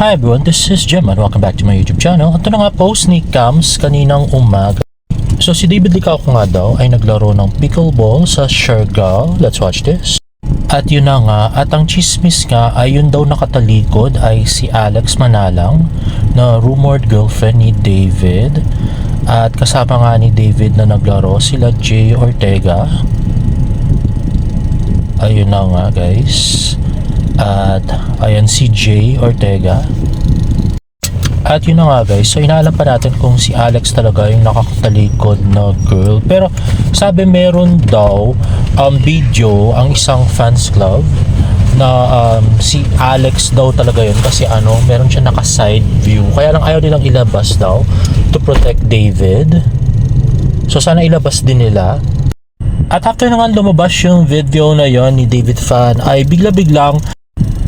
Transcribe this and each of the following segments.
Hi everyone, this is Jim and welcome back to my YouTube channel. Ito na nga post ni Cams kaninang umaga. So si David Licao ko nga daw ay naglaro ng pickleball sa Siargao. Let's watch this. At yun na nga, at ang chismis nga ay yun daw nakatalikod ay si Alex Manalang na rumored girlfriend ni David. At kasama nga ni David na naglaro sila Jay Ortega. Ayun na nga guys. At ayan si Jay Ortega. At yun na nga guys, so inaalam pa natin kung si Alex talaga yung nakakatalikod na girl. Pero sabi meron daw um, video ang isang fans club na um, si Alex daw talaga yun kasi ano, meron siya naka side view. Kaya lang ayaw nilang ilabas daw to protect David. So sana ilabas din nila. At after naman lumabas yung video na yon ni David Fan ay bigla-biglang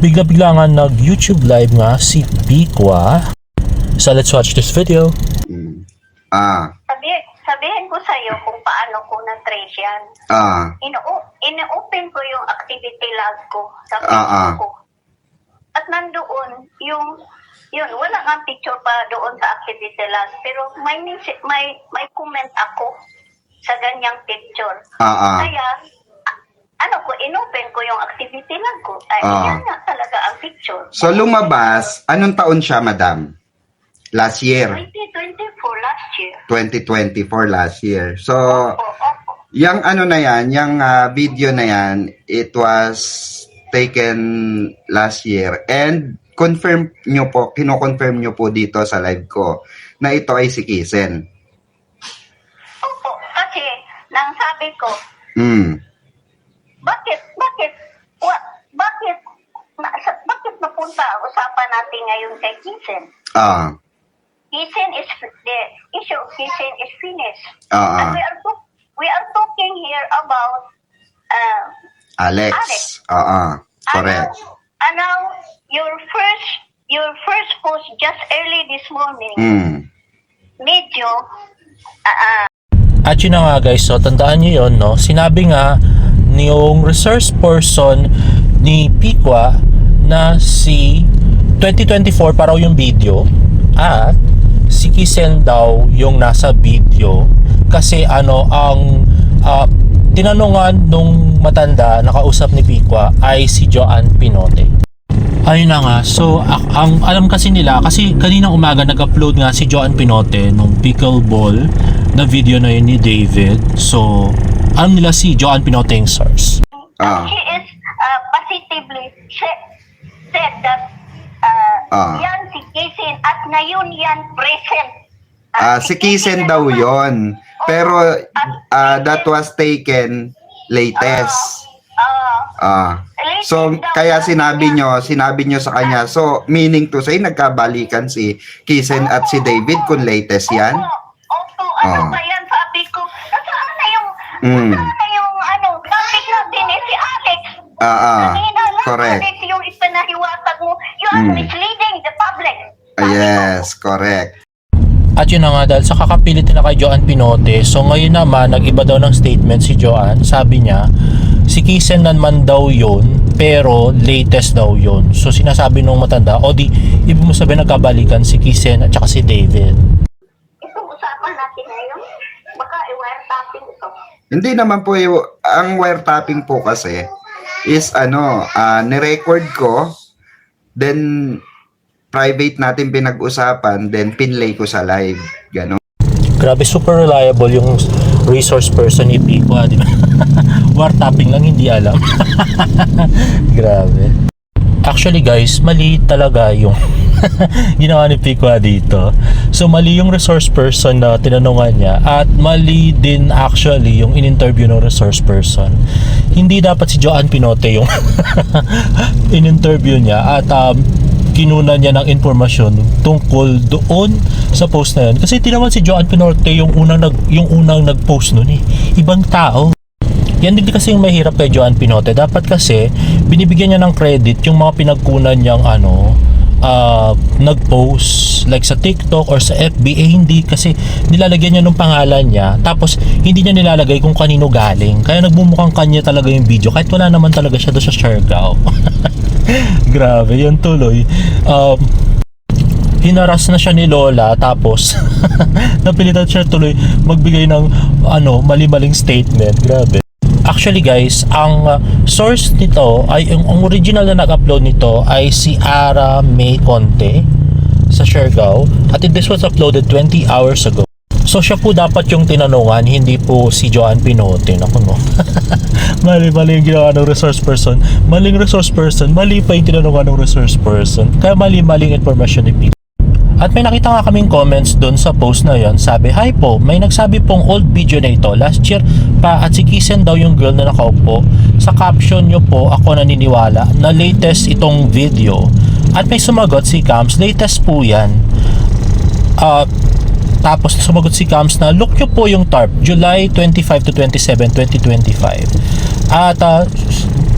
bigla-bigla nga nag YouTube live nga si Pikwa. So let's watch this video. Mm. Ah, Sabi, sabihin ko sa iyo kung paano ko na-trace yan. ah, Ino- ina-open ko yung activity log ko sa Ah, ah. Facebook ko. At nandoon, yung, yun, wala nga picture pa doon sa activity log. Pero may, may, may comment ako sa ganyang picture. ah, ah. Kaya, ano ko, inopen ko yung activity log ko. Ay, Ah. yan nga talaga ang picture. So lumabas, anong taon siya, madam? Last year, 2024 last year. 2024 last year. So, Opo, opo. yung ano na yan, yung ah, video na yan, it was taken last year and confirm nyo po, kino-confirm nyo po dito sa live ko na ito ay si Kisen. Opo, kasi nang sabi ko, Mm. Bakit, bakit, wa, bakit, na, sa, bakit napunta ang usapan natin ngayon kay Kisen? Ah, Kisen is, the issue of Kisen is finished. ah, And we ah. are, talk- we are talking here about, uh, Alex. Alex. Ah, ah. Correct. Ano, ano, your first, your first post just early this morning, Mm. medyo, ah, ah, At yun na nga guys, so tandaan nyo yun, no? Sinabi nga ni yung resource person ni Pikwa na si 2024 pa raw yung video at si Kisen daw yung nasa video kasi ano ang ah, tinanungan nung matanda nakausap ni Pikwa ay si Joanne Pinote. Ayun na nga. So, ang alam kasi nila, kasi kaninang umaga nag-upload nga si Joan Pinote nung pickleball na video na yun ni David. So, alam nila si Joan Pinote yung source. Ah. she is uh, positively said, said that uh, Ah. yan si Kisen at ngayon yan present. Ah, si Kisen daw yon. Pero ah, that was taken latest. Uh, Ah. So kaya sinabi nyo, sinabi nyo sa kanya. So meaning to say nagkabalikan si Kisen at si David kung latest yan. Opo, opo, ano Ah. ba Mm. na yung ano, topic natin eh, si Alex. Ah, ah. Kanina lang, Correct. Alex, yung ipinahiwatat mo, you are Mm. misleading the public. Ah, yes, correct. At yun na nga, dahil sa kakapilit na kay Joan Pinote, so ngayon naman, nag-iba daw ng statement si Joan. Sabi niya, si Kisen naman daw yun, pero latest daw yun. So sinasabi nung matanda, o di, ibig mo sabihin nagkabalikan si Kisen at saka si David. Itong usapan natin ngayon, baka i-wiretapping ito. Hindi naman po yung, ang wiretapping po kasi is ano, ah, ni-record ko, then private natin pinag-usapan, then pinlay ko sa live. Ganon. Grabe, super reliable yung resource person ni Pico, ah, di ba? War tapping lang, hindi alam. Grabe. Actually guys, mali talaga yung ginawa ni Pico ah, dito. So mali yung resource person na tinanungan niya at mali din actually yung in-interview ng resource person. Hindi dapat si Joanne Pinote yung in-interview niya at um, kinunan niya ng impormasyon tungkol doon sa post na yun. Kasi tinaman si Joanne Pinote yung unang nag yung unang nag-post noon eh. Ibang tao. Yan din kasi yung mahirap kay Joan Pinote. Dapat kasi binibigyan niya ng credit yung mga pinagkunan niyang ano ah, nag-post like sa TikTok or sa FB eh hindi kasi nilalagyan niya ng pangalan niya tapos hindi niya nilalagay kung kanino galing. Kaya nagmumukhang kanya talaga yung video kahit wala naman talaga siya doon sa Siargao. Grabe, yun tuloy. Um, hinaras na siya ni Lola tapos napilitan siya tuloy magbigay ng ano, mali-maling statement. Grabe. Actually guys, ang uh, source nito ay yung original na nag-upload nito ay si Ara May Conte sa Siargao at this was uploaded 20 hours ago. So siya po dapat yung tinanungan, hindi po si Joanne Pinote. Naku no. mali-mali yung ginawa ng resource person. Maling resource person, mali pa yung tinanungan ng resource person. Kaya mali-maling information ni. At may nakita nga kaming comments doon sa post na yon. Sabi, Hi po, may nagsabi pong old video na ito. Last year pa at si Kisen daw yung girl na nakaupo. Sa caption nyo po, ako naniniwala na latest itong video. At may sumagot si Cams, latest po yan. Ah, tapos sumagot si Cams na look nyo po yung TARP July 25 to 27, 2025. At ah,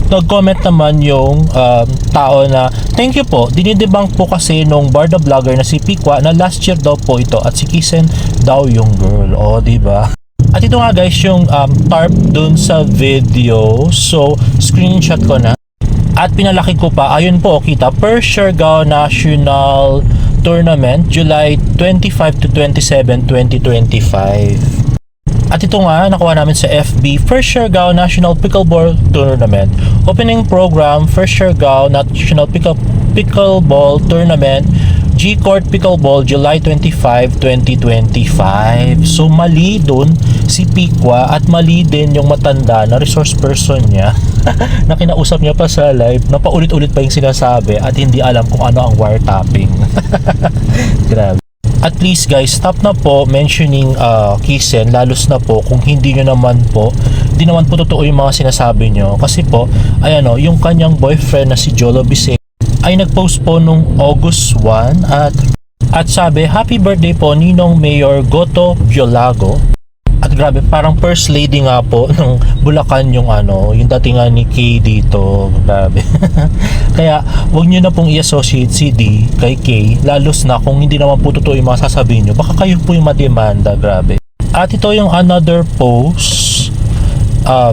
nag-comment naman yung um, tao na thank you po, dinidebunk po kasi nung Barda vlogger na si Pikwa na last year daw po ito at si Kisen daw yung girl. O, di ba? At ito nga guys yung um, TARP dun sa video. So, screenshot ko na. At pinalaki ko pa, ayun po, kita, per Siargao National Tournament, July 25 to 27, 2025. At ito nga, nakuha namin sa FB, First Siargao National Pickleball Tournament. Opening program, First Siargao National Pickle, Pickleball Tournament, G-Court Pickleball, July 25, 2025. So, mali dun si Pikwa at mali din yung matanda na resource person niya na kinausap niya pa sa live na paulit-ulit pa yung sinasabi at hindi alam kung ano ang wiretapping. Grabe. At least guys, stop na po mentioning uh, Kisen, lalos na po kung hindi nyo naman po, hindi naman po totoo yung mga sinasabi nyo. Kasi po, ayan o, yung kanyang boyfriend na si Jolo Bisek ay nag-post po nung August 1 at at sabi, Happy birthday po Ninong Mayor Goto Biolago. At grabe, parang first lady nga po ng Bulacan yung ano, yung datingan ni Kay dito. Grabe. Kaya, wag nyo na pong i-associate si D kay Kay, lalos na kung hindi naman po totoo yung mga sasabihin nyo. Baka kayo po yung mademanda. Grabe. At ito yung another post uh,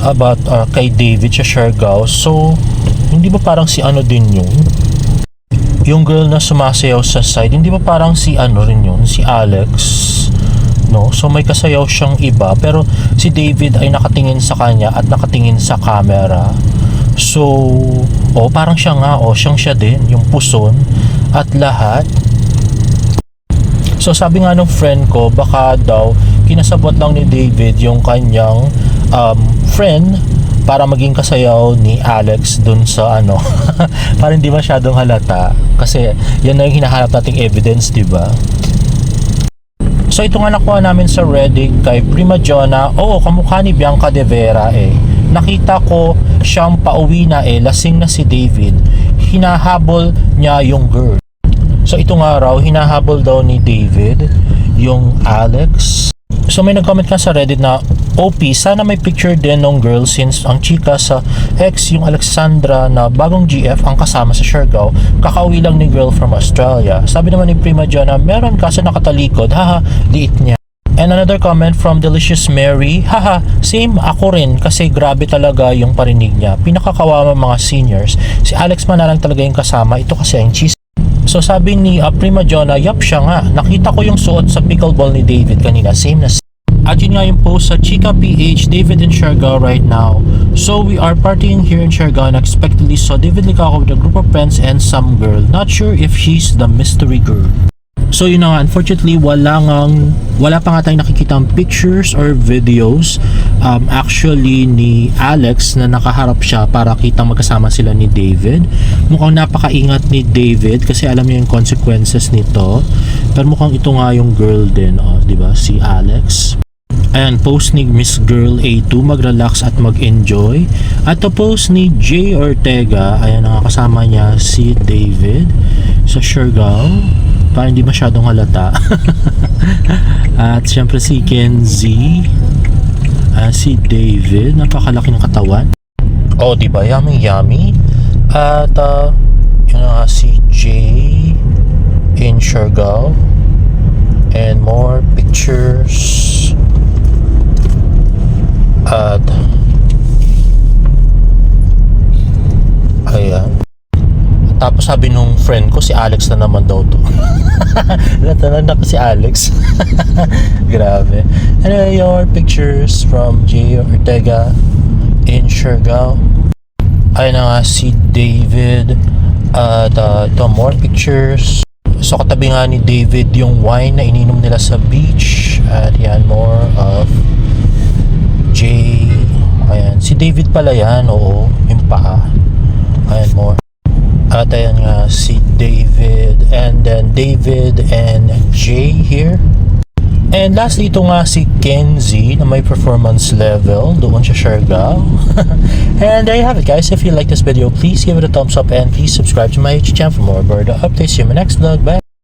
about uh, kay David sa Siargao. So, hindi ba parang si ano din yun? Yung girl na sumasayaw sa side, hindi ba parang si ano rin yun? Si Alex? No? So may kasayaw siyang iba pero si David ay nakatingin sa kanya at nakatingin sa camera. So, oh parang siya nga, oh siyang siya din, yung puson at lahat. So sabi nga nung friend ko, baka daw kinasabot lang ni David yung kanyang um, friend para maging kasayaw ni Alex dun sa ano para hindi masyadong halata kasi yan na yung hinahanap nating evidence di ba So ito nga nakuha namin sa Reddit kay Prima Jonna. Oo, kamukha ni Bianca De Vera eh. Nakita ko siyang pauwi na eh, lasing na si David. Hinahabol niya yung girl. So ito nga raw, hinahabol daw ni David yung Alex. So may nag-comment ka sa Reddit na OP, sana may picture din ng girl since ang chika sa ex yung Alexandra na bagong GF ang kasama sa Siargao, kakauwi lang ni girl from Australia. Sabi naman ni Prima Jonna, meron kaso nakatalikod, haha, liit niya. And another comment from Delicious Mary, haha, same ako rin kasi grabe talaga yung parinig niya. Pinakakawawa mga seniors. Si Alex man na lang talaga yung kasama, ito kasi ang cheese. So sabi ni uh, Prima Jonna, yap siya nga. Nakita ko yung suot sa pickleball ni David kanina, same na same. At yun nga yung post sa Chika PH, David in Siargao right now. So we are partying here in Siargao and unexpectedly saw David Licao with a group of friends and some girl. Not sure if she's the mystery girl. So yun nga, unfortunately wala ngang, wala pa nga tayong nakikitang pictures or videos um, actually ni Alex na nakaharap siya para kitang magkasama sila ni David. Mukhang napakaingat ni David kasi alam niya yung consequences nito. Pero mukhang ito nga yung girl din, oh, di ba? Si Alex. Ayan, post ni Miss Girl A2, mag-relax at mag-enjoy. At to post ni Jay Ortega, ayan nakakasama niya si David sa Siargao. Para hindi masyadong halata. at syempre si Kenzie, ah, si David, napakalaki ng katawan. Oh, di ba? Yummy, yummy. At uh, yun nga si Jay in Siargao. And more pictures. At ayan. Tapos sabi nung friend ko, si Alex na naman daw to. Natalanda ko si Alex. Grabe. Anyway, your pictures from J. Ortega in Siargao. Ayun na nga si David. At uh, ito, more pictures. So katabi nga ni David yung wine na ininom nila sa beach. At yan, more of J. Ayan, si David pala yan, oo, yung paa. Ayan, more. At ayan nga, si David, and then David and Jay here. And lastly, ito nga si Kenzie na may performance level doon sa Siargao. and there you have it guys. If you like this video, please give it a thumbs up and please subscribe to my YouTube channel for more bird updates. See you in my next vlog. Bye!